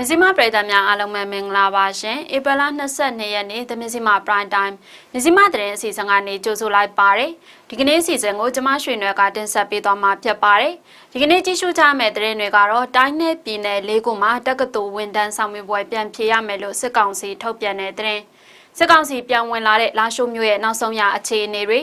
မြစီမပရိသတ်များအားလုံးပဲမင်္ဂလာပါရှင်ဧပြီလ22ရက်နေ့သမစီမ prime time မြစီမသတင်းအစီအစဉ်ကနေကြိုဆိုလိုက်ပါတယ်ဒီကနေ့အစီအစဉ်ကိုကျမရွှေနွယ်ကတင်ဆက်ပေးသွားမှာဖြစ်ပါတယ်ဒီကနေ့ကြည့်ရှုကြမယ့်သတင်းတွေကတော့တိုင်းနယ်ပြည်နယ်လေးခုမှာတက္ကသိုလ်ဝန်တန်းဆောင်ရွက်ပွဲပြန်ဖြေရမယ်လို့စစ်ကောင်စီထုတ်ပြန်တဲ့သတင်းစစ်ကောင်စီပြန်ဝင်လာတဲ့လာရှိုးမြို့ရဲ့နောက်ဆုံးရအခြေအနေတွေ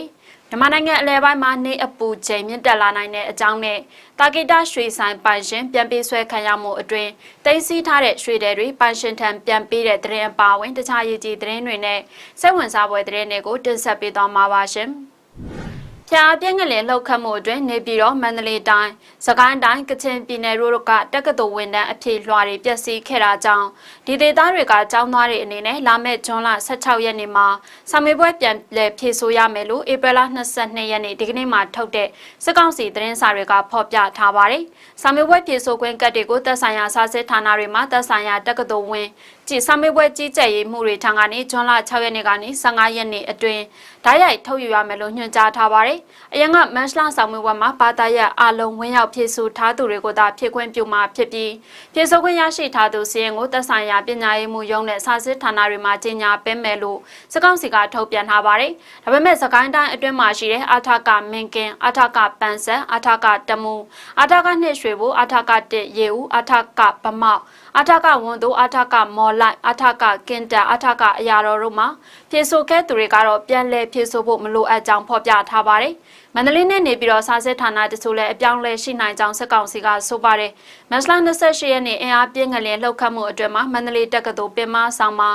မြန်မာနိုင်ငံအလဲပိုင်းမှာနေအပူချိန်မြင့်တက်လာနိုင်တဲ့အကြောင်းနဲ့တာဂီတာရွှေဆိုင်ပိုင်ရှင်ပြန်ပေးဆွဲခံရမှုအတွင်းတင်စီထားတဲ့ရွှေတွေတွေပိုင်ရှင်ထံပြန်ပေးတဲ့သတင်းအပါအဝင်တခြားရည်ကြီးသတင်းတွေနဲ့စိတ်ဝင်စားဖွယ်သတင်းတွေကိုတင်ဆက်ပေးသွားမှာပါရှင်။ ဖျားပြင်းကလေးလှုပ်ခတ်မှုအတွင်းနေပြည်တော်မန္တလေးတိုင်းစကိုင်းတိုင်းကချင်ပြည်နယ်တို့ကတက္ကသိုလ်ဝန်ထမ်းအဖြစ်လွှာတွေပျက်စီးခဲ့တာကြောင့်ဒီဒေသတွေကကျောင်းသားတွေအနေနဲ့လာမယ့်ဇွန်လ16ရက်နေ့မှာစာမေးပွဲပြန်လည်ဖြေဆိုရမယ်လို့ဧပြီလ22ရက်နေ့ဒီကနေ့မှထုတ်တဲ့စစ်ကောင်စီသတင်းစာတွေကဖော်ပြထားပါတယ်။စာမေးပွဲဖြေဆိုခွင့်ကတ်တွေကိုသက်ဆိုင်ရာစာစစ်ဌာနတွေမှာသက်ဆိုင်ရာတက္ကသိုလ်ဝင် ကြည်စာမေးပွဲကြီးကြပ်ရေးမှုတွေထံကနေဇွန်လ6ရက်နေ့ကနေ15ရက်နေ့အတွင်းဓာတ်ရိုက်ထုတ်ယူရမယ်လို့ညွှန်ကြားထားပါတယ်။အရင်ကမန်စလာဆောင်မေးပွဲမှာဘာသာရပ်အလုံးဝင်းရောက်ဖြည့်ဆို့ထားသူတွေကိုသာဖြည့်ခွင့်ပြုမှာဖြစ်ပြီးဖြည့်ဆို့ခွင့်ရရှိထားသူစီရင်ကိုသက်ဆိုင်ရာပညာရေးမှုရုံးနဲ့စာစစ်ဌာနတွေမှာကြီးညာပေးမယ်လို့စကောက်စီကထုတ်ပြန်ထားပါတယ်။ဒါပေမဲ့စကိုင်းတိုင်းအတွင်းမှာရှိတဲ့အာထကမင်ကင်အာထကပန်ဆက်အာထကတမူအာထကနှစ်ရွှေဘူအာထကတစ်ရေဦးအာထကဗမောက် အာထကဝန်သူအာထကမော်လိုက်အာထကကင်တာအာထကအရာတော်တို့မှာဖြည့်ဆို့ခဲ့သူတွေကတော့ပြန်လည်ဖြည့်ဆို့ဖို့မလိုအပ်ကြောင်းဖော်ပြထားပါတယ်။ မန္တလေးနဲ့နေပြီးတော့စာစစ်ဌာနတချို့လည်းအပြောင်းလဲရှိနိုင်ကြောင်းစက်ကောင်စီကဆိုပါတယ်။မတ်လ28ရက်နေ့အင်အားပြင်းငလျင်လှုပ်ခတ်မှုအတွင်းမှာမန္တလေးတက္ကသိုလ်ပင်မဆောင်မှာ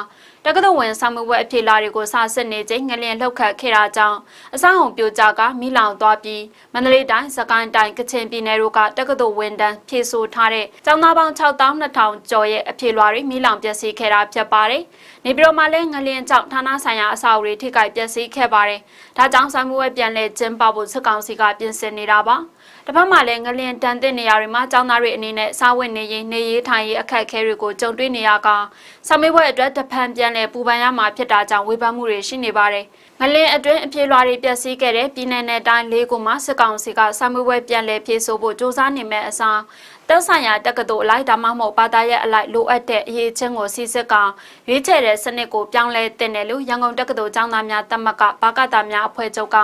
တက္ကသိုလ်ဝင်ဆောင်မှုပွဲအဖြစ်လာတွေကိုစာစစ်နေချိန်ငလျင်လှုပ်ခတ်ခဲ့တာကြောင့်အဆောင်အုံပြိုကျကမိလောင်သွားပြီးမန္တလေးတိုင်းစကိုင်းတိုင်းကချင်ပြည်နယ်တို့ကတက္ကသိုလ်ဝန်တန်းဖြည့်ဆို့ထားတဲ့ကျောင်းသားပေါင်း6200ကျော်ရဲ့အဖြစ်လွှာတွေမိလောင်ပျက်စီးခဲ့တာဖြစ်ပါတယ်။နေပြည်တော်မှာလည်းငလျင်ကြောင့်ဌာနဆိုင်ရာအဆောက်အဦတွေထိခိုက်ပျက်စီးခဲ့ပါတယ်။ဒါကြောင့်ဆောင်မှုပွဲပြန်လည်ကျင်းပဖို့စစ်ကောင်စီကပြင်ဆင်နေတာပါ။တစ်ဖက်မှာလည်းငလျင်တန်တဲ့နေရာတွေမှာကျောင်းသားတွေအနေနဲ့စားဝတ်နေရေးနေရေးထိုင်ရေးအခက်အခဲတွေကိုကြုံတွေ့နေရကဆောင်မေးပွဲအတွက်တဖန်ပြန်လည်ပူပန်ရမှာဖြစ်တာကြောင့်ဝေဖန်မှုတွေရှိနေပါတယ်။ငလင်အတွင်းအပြေလွှာတွေပျက်စီးခဲ့တဲ့ပြည်내နဲ့တိုင်းလေးခုမှာစစ်ကောင်စီကဆောင်မေးပွဲပြန်လည်ဖြေဆို့ဖို့စ조사နေမဲ့အစား တက်ဆိုင်ရာတက္ကသိုလ်အလိုက်ဒါမှမဟုတ်ဘာသာရဲ့အလိုက်လိုအပ်တဲ့အရေးချင်းကိုစီစစ်ကရွေးချယ်တဲ့စနစ်ကိုပြောင်းလဲတင်တယ်လို့ရန်ကုန်တက္ကသိုလ်ကျောင်းသားများတက်မကဘာကတာများအဖွဲ့ချုပ်က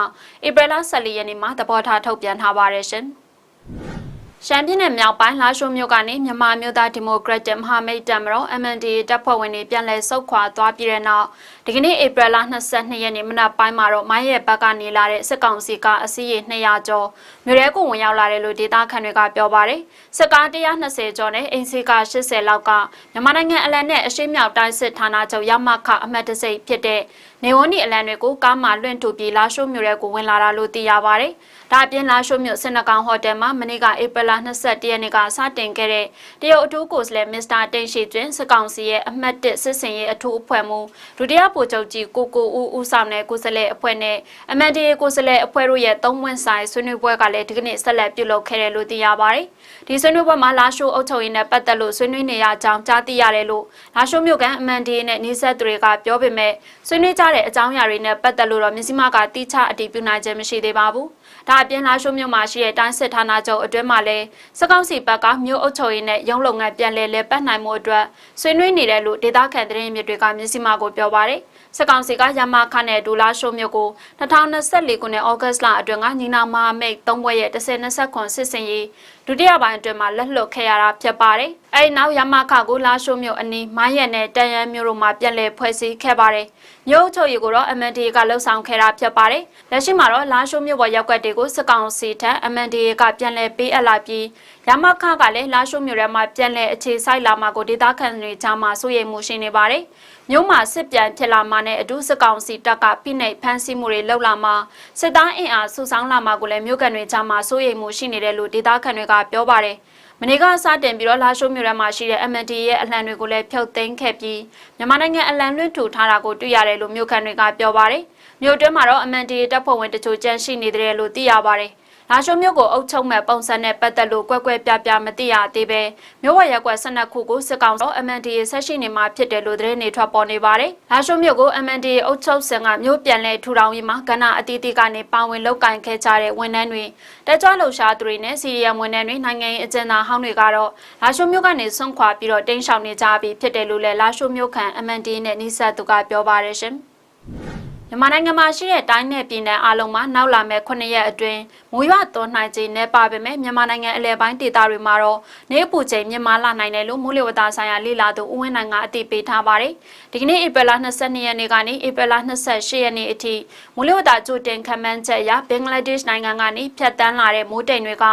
ဧပြီလ14ရက်နေ့မှာသဘောထားထုတ်ပြန်ထားပါတယ်ရှင်။ ရှမ်းပြည်နယ်မြောက်ပိုင်းလာရှိုးမြို့ကနေမြန်မာမျိုးသားဒီမိုကရက်တစ်မဟာမိတ်တပ်မတော် MNDA တပ်ဖွဲ့ဝင်တွေပြန်လည်ဆုတ်ခွာသွားပြီးတဲ့နောက်ဒီကနေ့ဧပြီလ22ရက်နေ့မနက်ပိုင်းမှာတော့မိုင်းရဲ့ဘက်ကနေလာတဲ့စစ်ကောင်စီကအစည်းအဝေး200ကျော်မြို့ရဲကိုဝင်ရောက်လာတယ်လို့ဒေသခံတွေကပြောပါတယ်စစ်ကား120ကျော်နဲ့အင်စီကာ80လောက်ကမြန်မာနိုင်ငံအလံနဲ့အရှိမြောက်တိုင်းစစ်ဌာနချုပ်ရမခအမှတ်တစိဖြစ်တဲ့နေဝန်းဒီအလံတွေကိုကားမှလွင့်ထူပြီးလာရှိုးမြို့ရဲကိုဝင်လာတာလို့သိရပါတယ်ဒါအပြင်လာရှိုးမြို့စင်နကောင်ဟိုတယ်မှာမနေ့ကဧပြီလ21ရက်နေ့ကစတင်ခဲ့တဲ့တရုတ်အထူးကိုယ်စားလှယ်မစ္စတာတိန်ရှိကျွင်းစစ်ကောင်စီရဲ့အမှတ်1စစ်စင်ရေးအထူးအဖွဲ့မှဒုတိယဗိုလ်ချုပ်ကြီးကိုကိုဦးဦးဆောင်တဲ့ကိုယ်စားလှယ်အဖွဲ့နဲ့အမန်ဒီကိုယ်စားလှယ်အဖွဲ့တို့ရဲ့သုံးဝန်ဆိုင်ဆွေးနွေးပွဲကလည်းဒီကနေ့ဆက်လက်ပြုလုပ်ခဲ့တယ်လို့သိရပါတယ်။ဒီဆွေးနွေးပွဲမှာလာရှိုးအုပ်ချုပ်ရေးနဲ့ပတ်သက်လို့ဆွေးနွေးနေရကြောင်းကြားသိရတယ်လို့လာရှိုးမြို့ကန်အမန်ဒီနဲ့နေဆက်သူတွေကပြောပေမဲ့ဆွေးနွေးကြတဲ့အကြောင်းအရာတွေနဲ့ပတ်သက်လို့တော့မြစည်းမကတိကျအတည်ပြုနိုင်ခြင်းမရှိသေးပါဘူး။ဒါအပြင်လာရှိုးမြို့မှာရှိတဲ့တိုင်းစစ်ဌာနချုပ်အတွင်းမှာလည်းစကောက်စီဘက်ကမြို့အုပ်ချုပ်ရေးနဲ့ရုံးလုပ်ငန်းပြန်လည်လဲပတ်နိုင်မှုအတွက်ဆွေးနွေးနေတယ်လို့ဒေသခံသတင်းမြစ်တွေကမြစည်းမကိုပြောပါတယ်။စကောင်စီကရမခနဲ့ဒူလာရှိုးမြို့ကို2024ခုနှစ်ဩဂတ်လအတွင်းကညီနာမဟာမိတ်၃ဘွဲ့ရဲ့10-20ခွန်စစ်စင်ရေး ဒုတိယပိုင်းအတွင်းမှာလက်လွတ်ခဲ့ရတာဖြစ်ပါတယ်။အဲဒီနောက်ရမခကိုလာရှိုးမြို့အနီးမိုင်းရက်နဲ့တန်ရန်မြို့တို့မှာပြန်လည်ဖွဲ့စည်းခဲ့ပါတယ်။မြို့ချုပ်ရီကိုတော့ MNDA ကလှုပ်ဆောင်ခဲ့တာဖြစ်ပါတယ်။လက်ရှိမှာတော့လာရှိုးမြို့ပေါ်ရောက်ွက်တွေကိုစစ်ကောင်စီထံ MNDA ကပြန်လည်ပေးအပ်လိုက်ပြီးရမခကလည်းလာရှိုးမြို့ထဲမှာပြန်လည်အခြေစိုက်လာမှာကိုဒေသခံတွေကြားမှာစိုးရိမ်မှုရှိနေပါတယ်။မြို့မှာစစ်ပြန်ဖြစ်လာမှာနဲ့အထူးစစ်ကောင်စီတပ်ကပြစ်နေဖမ်းဆီးမှုတွေလုပ်လာမှာစစ်သားအင်အားစုဆောင်းလာမှာကိုလည်းမြို့ကန်တွေကြားမှာစိုးရိမ်မှုရှိနေတယ်လို့ဒေသခံတွေကပြောပါတယ်။မနေ့ကစတင်ပြီးတော့လာရှိုးမြို့ထဲမှာရှိတဲ့ MND ရဲ့အလံတွေကိုလည်းဖြုတ်သိမ်းခဲ့ပြီးမြန်မာနိုင်ငံအလံလွှင့်ထူထားတာကိုတွေ့ရတယ်လို့မြို့ခံတွေကပြောပါတယ်။မြို့တွင်းမှာတော့ MND တပ်ဖွဲ့ဝင်တချို့ကြန့်ရှိနေတယ်လို့သိရပါတယ်။ လာရှိုမြို့ကိုအုပ်ချုပ်မဲ့ပုံစံနဲ့ပတ်သက်လို့ကွက်ကွက်ပြပြမသိရသေးပဲမြို့ဝရက်ကွက်12ခုကိုစစ်ကောင်တော် MNDA ဆက်ရှိနေမှာဖြစ်တယ်လို့သတင်းတွေထွက်ပေါ်နေပါတယ်။လာရှိုမြို့ကို MNDA အုပ်ချုပ်စင်ကမြို့ပြန်လဲထူထောင်ရေးမှာကဏ္ဍအသီးသီးကနေပါဝင်လုပ်ကင်ခဲ့ကြတဲ့ဝန်ထမ်းတွေတက်ကြွလှုပ်ရှားသူတွေနဲ့စီရီယံဝန်ထမ်းတွေနိုင်ငံရေးအကျဉ်းသားဟောင်းတွေကတော့လာရှိုမြို့ကနေဆွန့်ခွာပြီးတော့တင်းရှောင်နေကြပြီဖြစ်တယ်လို့လည်းလာရှိုမြို့ခံ MNDA နဲ့နှိဆက်သူကပြောပါတယ်ရှင်။ မြန်မာနိုင်ငံမှာရှိတဲ့တိုင်းနယ်ပြည်နယ်အလုံးမှာနောက်လာမဲ့9ရက်အတွင်းမိုးရွာသွန်းနိုင်ခြင်းနဲ့ပါပေမဲ့မြန်မာနိုင်ငံအလဲပိုင်းဒေသတွေမှာတော့နေပူချိန်မြင့်မားလာနိုင်တယ်လို့မိုးလေဝသဆိုင်ရာလေလာသူဦးဝင်းနိုင်ကအသိပေးထားပါတယ်။ဒီကနေ့ဧပြီလ22ရက်နေ့ကနေဧပြီလ28ရက်နေ့အထိမိုးလေဝသကြိုတင်ခန့်မှန်းချက်အရဘင်္ဂလားဒေ့ရှ်နိုင်ငံကနေဖြတ်တန်းလာတဲ့မိုးတိမ်တွေက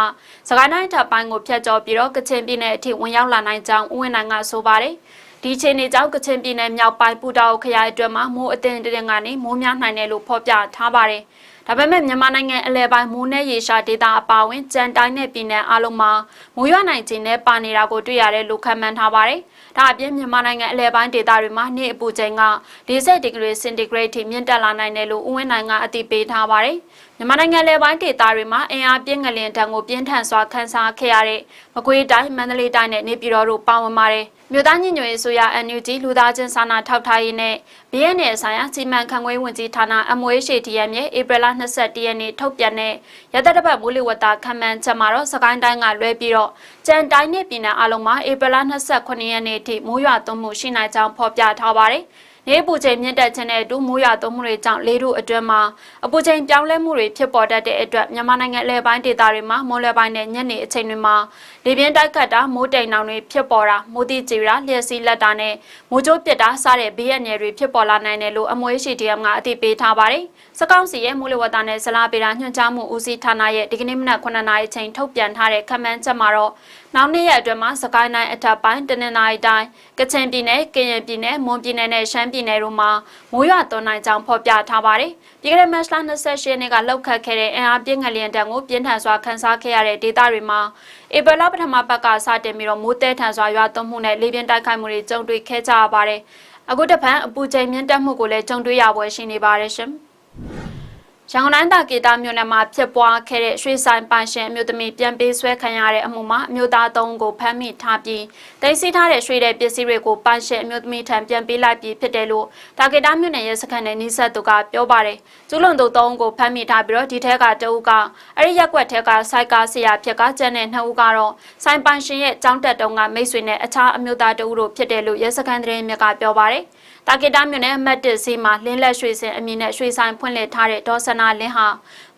စကိုင်းတိုင်းထပ်ပိုင်းကိုဖြတ်ကျော်ပြီးတော့ကချင်ပြည်နယ်အထိဝင်ရောက်လာနိုင်ကြောင်းဦးဝင်းနိုင်ကဆိုပါတယ်။ ဒီချိန်နေကြောင့်ကချင်ပြည်နယ်မြောက်ပိုင်းပူတာအိုခရိုင်အတွင်းမှာမိုးအထင်တရင်ကနေမိုးများနိုင်တယ်လို့ဖော်ပြထားပါတယ်။ဒါပေမဲ့မြန်မာနိုင်ငံအလဲပိုင်းမိုးနဲ့ရေရှာဒေသအပါအဝင်ကြံတိုင်းနဲ့ပြည်နယ်အလုံးမှာမိုးရွာနိုင်ခြင်းနဲ့ပါနေတာကိုတွေ့ရတယ်လို့ခန့်မှန်းထားပါတယ်။ဒါအပြင်မြန်မာနိုင်ငံအလဲပိုင်းဒေသတွေမှာနေ့အပူချိန်က40ဒီဂရီစင်တီဂရိတ်ထိမြင့်တက်လာနိုင်တယ်လို့ဦးဝင်းနိုင်ကအသိပေးထားပါတယ်။မြန်မာနိုင်ငံလယ်ပိုင်းဒေသတွေမှာအင်အားပြင်းငလျင်တံကိုပြင်းထန်စွာခန်းစားခဲ့ရတဲ့မကွေးတိုင်းမန္တလေးတိုင်းနဲ့နေပြည်တော်တို့ပါဝင်ပါတယ်။မြို့သားညညွေဆိုရ NUG လူသားချင်းစာနာထောက်ထားရေးနဲ့ BNN ဆိုင်ရာစီမံခန့်ခွဲဝင်ကြီးဌာန MOHDM ရဲ့ဧပြီလ22ရက်နေ့ထုတ်ပြန်တဲ့ရသက်တပတ်မိုးလေဝသခန့်မှန်းချက်မှာတော့စကိုင်းတိုင်းကလွဲပြီးတော့ကြံတိုင်းနဲ့ပြည်နယ်အလုံးမှာဧပြီလ28ရက်နေ့ထိမိုးရွာသွန်းမှုရှိနိုင်ကြောင်းဖော်ပြထားပါတယ်။ နေပူချိန်မြင့်တက်ခြင်းနဲ့အတူမိုးရွာသွန်းမှုတွေကြောင့်လေတို့အတွင်းမှာအပူချိန်ပြောင်းလဲမှုတွေဖြစ်ပေါ်တတ်တဲ့အတွက်မြန်မာနိုင်ငံအလဲပိုင်းဒေသတွေမှာမိုးလဲပိုင်းနဲ့ညနေအချိန်တွေမှာ လေပြင်းတိုက်ခတ်တာမိုးတိမ်နောင်တွေဖြစ်ပေါ်တာမိုးတိကျူတာလျှက်စီးလက်တာနဲ့မိုးကြိုးပစ်တာစတဲ့ဘေးရန်တွေဖြစ်ပေါ်လာနိုင်တယ်လို့အမွေးရှိ DM ကအသိပေးထားပါတယ်။စကောင်းစီရဲ့မိုးလေဝသနဲ့ဇလားပေတာညွှန်ကြားမှုဦးစီးဌာနရဲ့ဒီကနေ့မနက်9:00နာရီချိန်ထုတ်ပြန်ထားတဲ့ခန့်မှန်းချက်မှာတော့နောက်နေ့ရက်အတွင်းမှာစကိုင်းတိုင်းအထက်ပိုင်းတနင်္သာရီတိုင်းကချင်ပြည်နယ်ကရင်ပြည်နယ်မွန်ပြည်နယ်နဲ့ရှမ်းပြည်နယ်တို့မှာမိုးရွာသွန်းနိုင်ကြောင်းဖော်ပြထားပါတယ်။ပြည်ကတဲ့မတ်လ28ရက်နေ့ကလောက်ခတ်ခဲ့တဲ့အင်အားပြင်းငလျင်တံကိုပြင်းထန်စွာခန်းစားခဲ့ရတဲ့ဒေသတွေမှာဧပြီလပထမပတ်ကစတင်ပြီးတော့မိုးတဲထန်စွာရွာသွန်းမှုနဲ့လေပြင်းတိုက်ခိုက်မှုတွေကြုံတွေ့ခဲ့ကြရပါတယ်။အခုတစ်ဖန်အပူချိန်မြင့်တက်မှုကိုလည်းကြုံတွေ့ရပွဲရှိနေပါတယ်ရှင်။ ရန်ကုန်တိုင်းတာကေတာမြို့နယ်မှာဖြစ်ပွားခဲ့တဲ့ရွှေဆိုင်ပိုင်ရှင်အမျိုးသမီးပြန်ပေးဆွဲခံရတဲ့အမှုမှာအမျိုးသားသုံးကိုဖမ်းမိထားပြီးတင်စီထားတဲ့ရွှေတဲ့ပစ္စည်းတွေကိုပိုင်ရှင်အမျိုးသမီးထံပြန်ပေးလိုက်ပြီးဖြစ်တယ်လို့တာကေတာမြို့နယ်ရဲစခန်းနဲ့နှိဆက်သူကပြောပါတယ်။ကျူးလွန်သူသုံးကိုဖမ်းမိထားပြီးတော့ဒီထက်ကတအုပ်ကအဲ့ဒီရက်ွက်ထက်ကစိုက်ကားဆရာဖြစ်ကကျန်တဲ့နှစ်ဦးကတော့ဆိုင်ပိုင်ရှင်ရဲ့ចောင်းတက်တုံးကမိတ်ဆွေနဲ့အခြားအမျိုးသားတအုပ်တို့ဖြစ်တယ်လို့ရဲစခန်းသတင်းမြစ်ကပြောပါတယ်။ တာဂက်တာမြို့နယ်အမှတ်1စီမှာလင်းလက်ရွှေစင်အမည်နဲ့ရွှေဆိုင်ဖွင့်လှစ်ထားတဲ့ဒေါ်စနာလင်းဟာ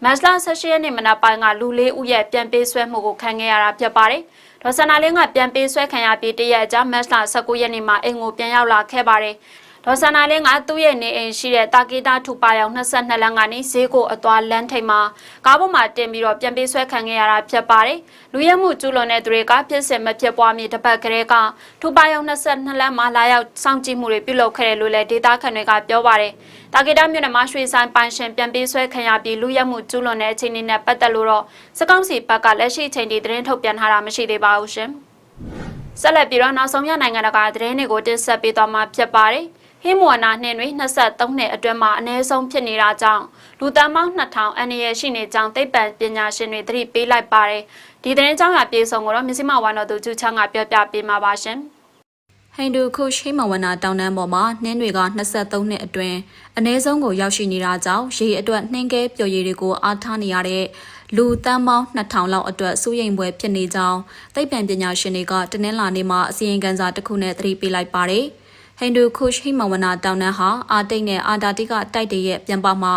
မတ်လ16ရက်နေ့မနက်ပိုင်းကလူလေးဦးရဲ့ပြန်ပေးဆွဲမှုကိုခံခဲ့ရတာဖြစ်ပါတယ်။ဒေါ်စနာလင်းကပြန်ပေးဆွဲခံရပြီးတရက်အကြာမတ်လ19ရက်နေ့မှာအိမ်ကိုပြန်ရောက်လာခဲ့ပါတယ်။ ဒေါ်စနာလင်းကသူ့ရဲ့နေအိမ်ရှိတဲ့တာကီတာထူပါရောင်22လမ်းကနေဈေးကိုအသွားလမ်းထိပ်မှာကားပေါ်မှာတင်ပြီးတော့ပြန်ပေးဆွဲခံခဲ့ရတာဖြစ်ပါတယ်။လူရဲမှုကျူးလွန်တဲ့သူတွေကဖြစ်စဉ်မဖြစ်ပွားမီတစ်ပတ်ကလေးကထူပါရောင်22လမ်းမှာလာရောက်စောင့်ကြည့်မှုတွေပြုလုပ်ခဲ့တယ်လို့လည်းဒေတာခန်တွေကပြောပါတယ်။တာကီတာမြို့နယ်မှာရွှေဆိုင်ပိုင်ရှင်ပြန်ပေးဆွဲခံရပြီးလူရဲမှုကျူးလွန်တဲ့အခြေအနေနဲ့ပတ်သက်လို့တော့စကောင်းစီဘက်ကလက်ရှိအချိန်ထိသတင်းထုတ်ပြန်ထားတာမရှိသေးပါဘူးရှင်။ဆက်လက်ပြီးတော့နောက်ဆုံးရနိုင်ငံတကာသတင်းတွေကိုတင်ဆက်ပေးသွားမှာဖြစ်ပါတယ်။ ဟင်းမွာနာနှင်းတွေ23နှစ်အတွင်းမှာအ ਨੇ ဆုံးဖြစ်နေတာကြောင့်လူတန်းပေါင်း2000အန္တရာယ်ရှိနေကြောင်းသိပ္ပံပညာရှင်တွေသတိပေးလိုက်ပါတယ်ဒီသတင်းကြောင့်ရပြေဆုံးကိုတော့မြစည်းမဝါတော်သူကျူချန်းကပြောပြပေးမှာပါရှင်ဟိန္ဒူခုရှိမဝနာတောင်တန်းပေါ်မှာနှင်းတွေက23နှစ်အတွင်းအ ਨੇ ဆုံးကိုရောက်ရှိနေတာကြောင့်ရေအတွက်နှင်းကဲပျော်ရည်တွေကိုအားထားနေရတဲ့လူတန်းပေါင်း2000လောက်အတွက်စိုးရိမ်ပွဲဖြစ်နေကြောင်းသိပ္ပံပညာရှင်တွေကတနင်္လာနေ့မှာအစီရင်ခံစာတစ်ခုနဲ့သတိပေးလိုက်ပါတယ်။ ဟိန္ဒူခုရှ်ဟိမဝနာတောင်တန်းဟာအာတိတ်နဲ့အာတာတိကတိုက်တွေရဲ့ပြန်ပမှာ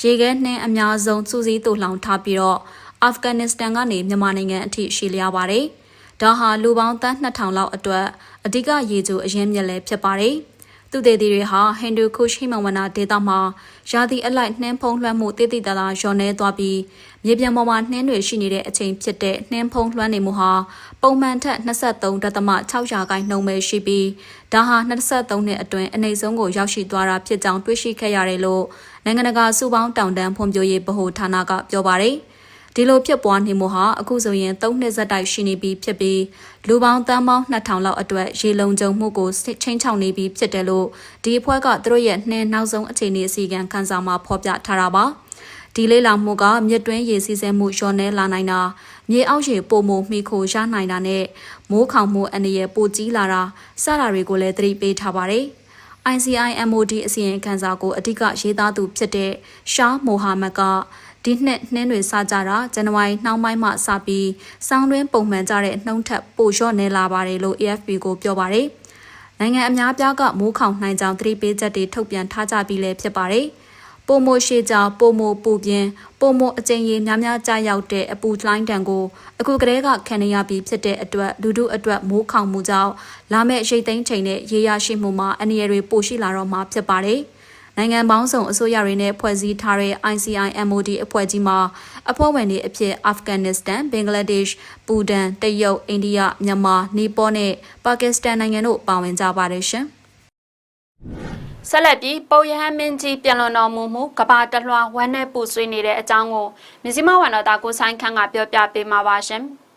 ရေခဲနှင်းအများဆုံးစူးစီးတူလောင်ထားပြီးတော့အာဖဂန်နစ္စတန်ကနေမြန်မာနိုင်ငံအထိရှိလျားပါတယ်။ဒါဟာလူပေါင်းသန်း2000လောက်အတွက်အဓိကရေချိုအရင်းမြစ်လည်းဖြစ်ပါတယ်။ သူတေတီတွေဟာဟိန္ဒူခုရှိမဝနာဒေသမှာရာသီအလိုက်နှင်းဖုံးလွှမ်းမှုတည်တည်တသာလျော်နေသွားပြီးမြေပြင်ပေါ်မှာနှင်းတွေရှိနေတဲ့အချိန်ဖြစ်တဲ့နှင်းဖုံးလွှမ်းနေမှုဟာပုံမှန်ထက်23.6ရာခိုင်နှုန်းပဲရှိပြီးဒါဟာ23နှစ်အတွင်းအနေဆုံးကိုရောက်ရှိသွားတာဖြစ်ကြောင်းတွေးရှိခဲ့ရတယ်လို့နိုင်ငံတကာစုပေါင်းတောင်တန်းဖွံ့ဖြိုးရေးဗဟိုဌာနကပြောပါတယ်။ ဒီလိုဖြစ်ပွားနေမှုဟာအခုဆိုရင်၃နှစ်ဆက်တိုက်ရှိနေပြီဖြစ်ပြီးလူပေါင်းတန်းပေါင်း2000လောက်အတွက်ရေလုံခြုံမှုကိုချင်းချောင်နေပြီဖြစ်တယ်လို့ဒီအဖွဲ့ကသူတို့ရဲ့နှင်းနောက်ဆုံးအခြေအနေအစီအကံခန်းစာမှာဖော်ပြထားတာပါဒီဒီလေးလာမှုကမြစ်တွင်းရေစီးဆဲမှုလျော့နဲလာနိုင်တာမြေအောက်ရေပုံမမိခိုရနိုင်တာနဲ့မိုးခေါင်မှုအနေရပိုကြီးလာတာစတာတွေကိုလည်းသတိပေးထားပါတယ်။ ICI MOD အစီရင်ခံစာကိုအဓိကရေးသားသူဖြစ်တဲ့ရှားမိုဟာမက်က ဒီနှစ်နှင်းတွေစကြတာဇန်နဝါရီနှောင်းပိုင်းမှစပြီးစောင်းတွင်းပုံမှန်ကြတဲ့နှုံးထက်ပိုလျော့နေလာပါတယ်လို့ AFP ကိုပြောပါတယ်။နိုင်ငံအများပြားကမိုးခေါင်နိုင်ကြောင်းသတိပေးချက်တွေထုတ်ပြန်ထားကြပြီးလည်းဖြစ်ပါတယ်။ပိုမိုရှေကြောင်ပိုမိုပူပြင်းပိုမိုအကြိမ်ကြီးများများကြားရောက်တဲ့အပူလှိုင်းတံကိုအခုကတည်းကခံရပြီးဖြစ်တဲ့အတွက်လူတို့အတွက်မိုးခေါင်မှုကြောင့်လာမယ့်ရိတ်သိမ်းချိန်နဲ့ရေရရှိမှုမှာအနေရတွေပိုရှိလာတော့မှာဖြစ်ပါတယ်။ နိုင်ငံပေါင်းစုံအစိုးရတွေနဲ့ဖွဲ့စည်းထားတဲ့ ICI MOD အဖွဲ့ကြီးမှာအဖွဲ့ဝင်တွေအဖြစ်အာဖဂန်နစ္စတန်၊ဘင်္ဂလားဒေ့ရှ်၊ပူဒန်၊တရုတ်၊အိန္ဒိယ၊မြန်မာ၊နီပေါနဲ့ပါကစ္စတန်နိုင်ငံတို့ပါဝင်ကြပါတယ်ရှင်။ဆက်လက်ပြီးပုတ်ရဟန်းမင်းကြီးပြန်လွန်တော်မူမှုကဘာတလွှာဝမ်းနဲ့ပူဆွေးနေတဲ့အကြောင်းကိုမြစီမဝန်တော်သားကိုဆိုင်ခန့်ကပြောပြပေးမှာပါရှင်။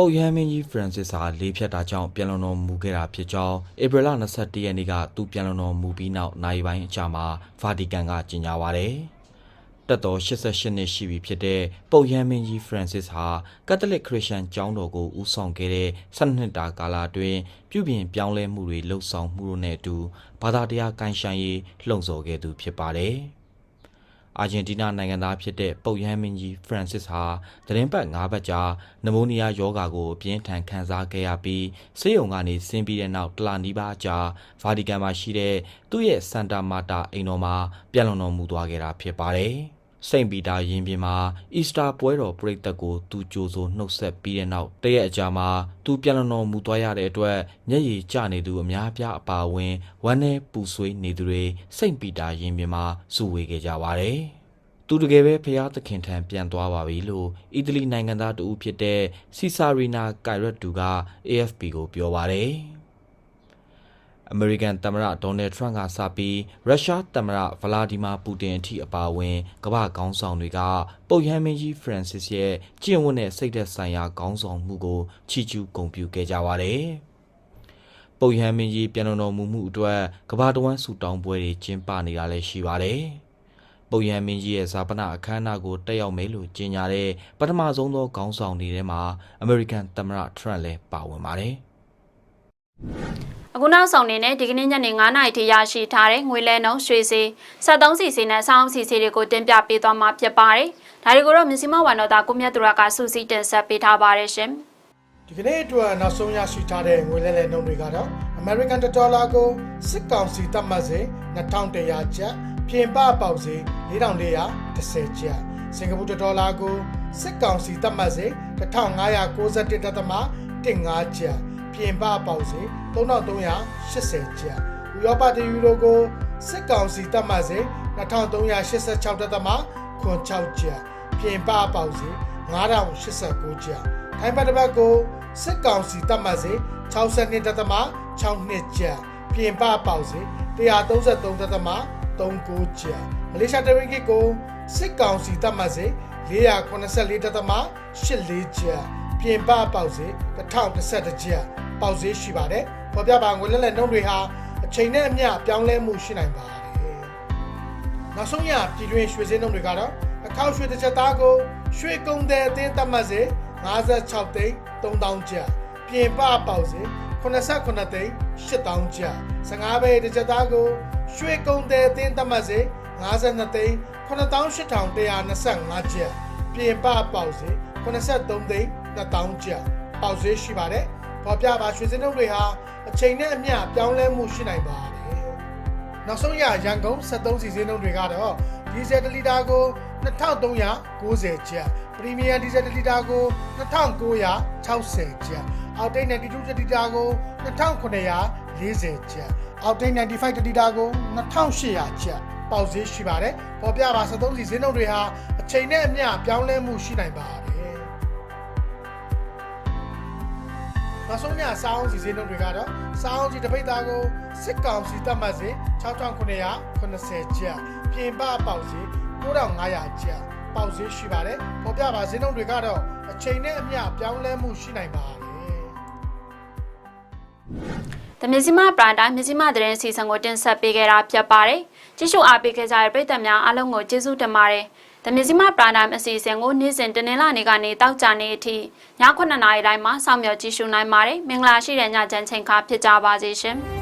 ပုပ်ရဟန်းမင်းကြီးဖရန်စစ်ဟာလေးဖြတ်တာကြောင့်ပြန်လွန်တော်မူခဲ့တာဖြစ်ကြောင်းဧပြီလ22ရက်နေ့ကသူပြန်လွန်တော်မူပြီးနောက်နိုင်ပိုင်းအကြာမှာဗာတီကန်ကကြေညာပါတယ်။တက်တော်88နှစ်ရှိပြီဖြစ်တဲ့ပုပ်ရဟန်းမင်းကြီးဖရန်စစ်ဟာကက်သလစ်ခရစ်ယာန်ကျောင်းတော်ကိုဦးဆောင်ခဲ့တဲ့12နှစ်တာကာလအတွင်းပြုပြင်ပြောင်းလဲမှုတွေလှုပ်ဆောင်မှုတို့နဲ့အတူဘာသာတရားကိုင်ဆိုင်ရေးလှုံ့ဆော်ခဲ့သူဖြစ်ပါတယ်။ အာဂျင်တီးနားနိုင်ငံသားဖြစ်တဲ့ပုပ်ရဟန်းမင်းကြီးဖရန်စစ်ဟာသတင်းပတ်၅ပတ်ကြာနမိုနီးယားယောဂါကိုအပြင်းထန်ခံစားခဲ့ရပြီးဆေးရုံကနေဆင်းပြီးတဲ့နောက်တလနီးပါးကြာဗာတီကန်မှာရှိတဲ့သူ့ရဲ့စန်တာမာတာအိမ်တော်မှာပြန်လွန်တော်မူသွားခဲ့တာဖြစ်ပါတယ်။ စိန့်ပီတာရင်ပြင်မှာအီစတာပွဲတော်ပြိသက်ကိုသူကြိုဆိုနှုတ်ဆက်ပြီးတဲ့နောက်တရက်အကြာမှာသူပြန်လည်တော်မူသွားရတဲ့အတွက်မျက်ရည်ကျနေသူအများပြားအပါအဝင်ဝမ်းနဲ့ပူဆွေးနေသူတွေစိန့်ပီတာရင်ပြင်မှာစုဝေးခဲ့ကြပါတယ်။သူတကယ်ပဲဖျားသခင်ထံပြန်သွားပါပြီလို့အီတလီနိုင်ငံသားတဦးဖြစ်တဲ့စီဆာရီနာကိုင်ရက်တူက AFP ကိုပြောပါတယ်။ အမေရိကန်သမ္မတဒေါ်နယ်ထရန့်ကစပြီးရုရှားသမ္မတဗလာဒီမာပူတင်အထိအပါအဝင်ကမ္ဘာခေါင်းဆောင်တွေကပုပ်ရဟန်းမင်းကြီးဖရန်စစ်ရဲ့ကျင့်ဝတ်နဲ့စိတ်သက်ဆိုင်ရာခေါင်းဆောင်မှုကိုချီးကျူးဂုဏ်ပြုခဲ့ကြပါတယ်။ပုပ်ရဟန်းမင်းကြီးပြန်တော်မူမှုအတွက်ကမ္ဘာတဝန်းဆူတောင်းပွဲတွေကျင်းပနေတာလည်းရှိပါတယ်။ပုပ်ရဟန်းမင်းကြီးရဲ့ဇာပနာအခမ်းအနားကိုတက်ရောက်မယ်လို့ကြေညာတဲ့ပထမဆုံးသောခေါင်းဆောင်တွေထဲမှာအမေရိကန်သမ္မတထရန့်လည်းပါဝင်ပါတယ်။ အခုနောက်ဆုံးအနေနဲ့ဒီကနေ့ညနေ9:00နာရီထိရရှိထားတဲ့ငွေလဲနှုန်းရွှေစီ73စီစီနဲ့စောင်းစီစီတွေကိုတင်ပြပေးသွားမှာဖြစ်ပါတယ်။ဒါတွေကိုတော့မြစီမဝန်တော်သားကိုမြတ်သူရကစူးစီးတင်ဆက်ပေးထားပါတယ်ရှင်။ဒီကနေ့အတွက်နောက်ဆုံးရရှိထားတဲ့ငွေလဲလှယ်နှုန်းတွေကတော့ American Dollar ကိုစစ်ကောင်စီသတ်မှတ်စေ2100ကျပ်ပြင်ပပေါက်စေ4410ကျပ်စင်ကာပူဒေါ်လာကိုစစ်ကောင်စီသတ်မှတ်စေ1591.15ကျပ် ပြင်ပပေါက်စေ3380ကျပ်ဥရောပတယူရိုကိုစစ်ကောင်စီသတ်မှတ်စေ2386.6ကျပ်ပြင်ပပေါက်စေ9089ကျပ်ထိုင်းဘတ်တစ်ပတ်ကိုစစ်ကောင်စီသတ်မှတ်စေ62.62ကျပ်ပြင်ပပေါက်စေ133.39ကျပ်မလေးရှားတရင်းကစ်ကိုစစ်ကောင်စီသတ်မှတ်စေ484.84ကျပ်ပြင်ပပေါက်စေ1011ကျပ် ပေါက်ဈေးရှိပါတယ်။ပေါ်ပြပါငွေလက်လက်နှုန်းတွေဟာအချိန်နဲ့အမျှပြောင်းလဲမှုရှိနိုင်ပါတယ်။နောက်ဆုံးရပြည်တွင်းရွှေစင်းနှုန်းတွေကတော့အခောက်ရွှေတစ်ချက်သားကိုရွှေကုံတဲ့အသင်းသတ်မှတ်စေ56သိန်း3000ကျပ်ပြင်ပပေါက်စေ89သိန်း8000ကျပ်15ပဲတစ်ချက်သားကိုရွှေကုံတဲ့အသင်းသတ်မှတ်စေ52သိန်း98,125ကျပ်ပြင်ပပေါက်စေ83သိန်း2000ကျပ်ပေါက်ဈေးရှိပါတယ် ဖော်ပြပါရွှေစင်းတို့တွေဟာအချိန်နဲ့အမျှပြောင်းလဲမှုရှိနိုင်ပါတယ်။နောက်ဆုံးရရန်ကုန်73စီစင်းတို့တွေကတော့ဒီဇယ်1လီတာကို2390ကျပ်ပရီမီယံဒီဇယ်1လီတာကို2960ကျပ်အောက်တိတ်92လီတာကို2940ကျပ်အောက်တိတ်95လီတာကို2800ကျပ်ပေါက်ဈေးရှိပါတယ်။ပေါ်ပြပါ73စီစင်းတို့တွေဟာအချိန်နဲ့အမျှပြောင်းလဲမှုရှိနိုင်ပါတယ် နောက်ဆုံးညစောင်းစီစဉ်တို့တွေကတော့စောင်းစီတပိတ်သားကိုစစ်ကောင်စီတပ်မှတ်စေ6980ကျပ်ပြင်ပပေါက်စီ9500ကျပ်ပေါက်ဈေးရှိပါတယ်ပေါ်ပြပါဈေးနှုန်းတွေကတော့အချိန်နဲ့အမျှပြောင်းလဲမှုရှိနိုင်ပါတယ်တမစီမပရန်တိုင်းမြစီမသတင်းစီစဉ်ကိုတင်ဆက်ပေးခဲ့တာဖြစ်ပါတယ်။ကြည့်ရှုအားပေးခဲ့ကြတဲ့ပရိသတ်များအားလုံးကိုကျေးဇူးတင်ပါတယ်။။ သမီစီမပရိုင်တိုင်းအစီအစဉ်ကိုနေ့စဉ်တနင်္လာနေ့ကနေတောက်ကြနေ့အထိည9:00နာရီတိုင်းမှာစောင့်မျှော်ကြည့်ရှုနိုင်ပါတယ်။မင်္ဂလာရှိတဲ့ညချမ်းချိန်ခါဖြစ်ကြပါစေရှင်။